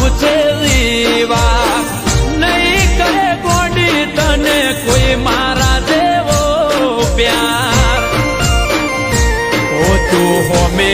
તું દીવા. નહીં કરે કોડી તને કોઈ મારા દેવો પ્યાર. ઓ તું હોમે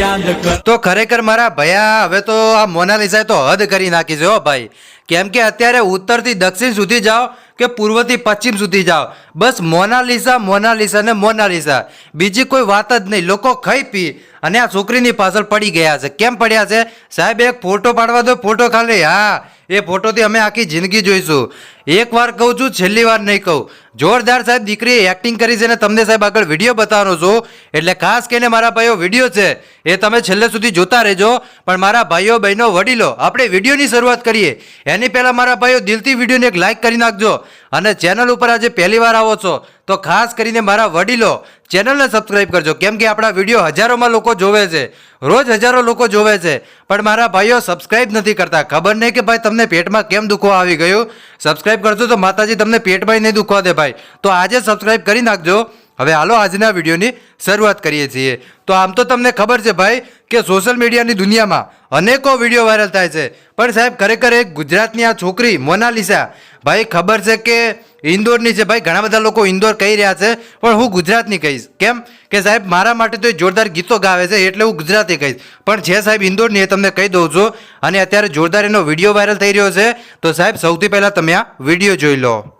યાદ કર. તો ખરેખર મારા ભયા, હવે તો આ મોનાલિસાએ તો હદ કરી નાખી છે હો ભાઈ. કેમ કે અત્યારે ઉત્તરથી દક્ષિણ સુધી જાઓ કે પૂર્વથી પશ્ચિમ સુધી જાઓ. બસ મોનાલિસા મોનાલિસા ને મોનાલિસા બીજી કોઈ વાત જ નહીં. લોકો ખાઈ પી અને આ છોકરીની પાછળ પડી ગયા છે. કેમ પડ્યા છે? સાહેબ, એક ફોટો પાડવા દો, ફોટો ખાલી. હા, એ ફોટોથી અમે આખી જિંદગી જોઈશું. એક વાર કહું છું, છેલ્લી વાર નહીં કહું. જોરદાર સાહેબ દીકરીએ એક્ટિંગ કરી છે અને તમને સાહેબ આગળ વીડિયો બતાવવાનો છું. એટલે ખાસ કરીને મારા ભાઈઓ વીડિયો છે. એ તમે છેલ્લે સુધી જોતા રહેજો. પણ મારા ભાઈઓ, બહેનો, વડીલો, આપણે વિડીયોની શરૂઆત કરીએ. એની પહેલાં મારા ભાઈઓ, દિલથી વિડીયોને એક લાઇક કરી નાખજો. અને ચેનલ ઉપર આજે પહેલી વાર આવો છો, તો ખાસ કરીને મારા વડીલો ચેનલને સબસ્ક્રાઇબ કરજો. કેમ કે આપણા વીડિયો હજારોમાં લોકો જોવે છે. રોજ હજારો લોકો જોવે છે. પણ મારા ભાઈઓ સબસ્ક્રાઇબ નથી કરતા. ખબર નહીં કે ભાઈ તમને પેટમાં કેમ દુખવા આવી ગયું? સબસ્ક્રાઇબ કરશો તો માતાજી તમને પેટમાં નહીં દુખવા દે ભાઈ. તો આજે સબસ્ક્રાઇબ કરી નાખજો. હવે હાલો આજના વિડીયોની શરૂઆત કરીએ છીએ. તો આમ તો તમને ખબર છે ભાઈ કે સોશિયલ મીડિયાની દુનિયામાં અનેકો વીડિયો વાયરલ થાય છે. પણ સાહેબ, ખરેખર એક ગુજરાતની આ છોકરી મોનાલિસા, ભાઈ ખબર છે કે ઇન્દોરની છે ભાઈ, ઘણા બધા લોકો ઇન્દોર કહી રહ્યા છે, પણ હું ગુજરાતની કહીશ. કેમ? કે સાહેબ, મારા માટે તો એ જોરદાર ગીતો ગાવે છે, એટલે હું ગુજરાતી કહીશ. પણ જે સાહેબ ઇન્દોરની એ તમને કહી દઉં છું, અને અત્યારે જોરદાર એનો વીડિયો વાયરલ થઈ રહ્યો છે, તો સાહેબ, સૌથી પહેલાં તમે આ વીડિયો જોઈ લો.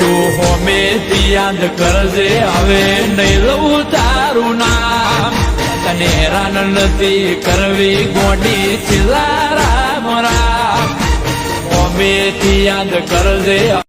તું હોમે યાદ કરજે, હવે નહીં લઉં તારું નામ. તને હેરાન નથી કરવી ગોડી છેલ્લા રામ રામ હોમે યાદ કરજે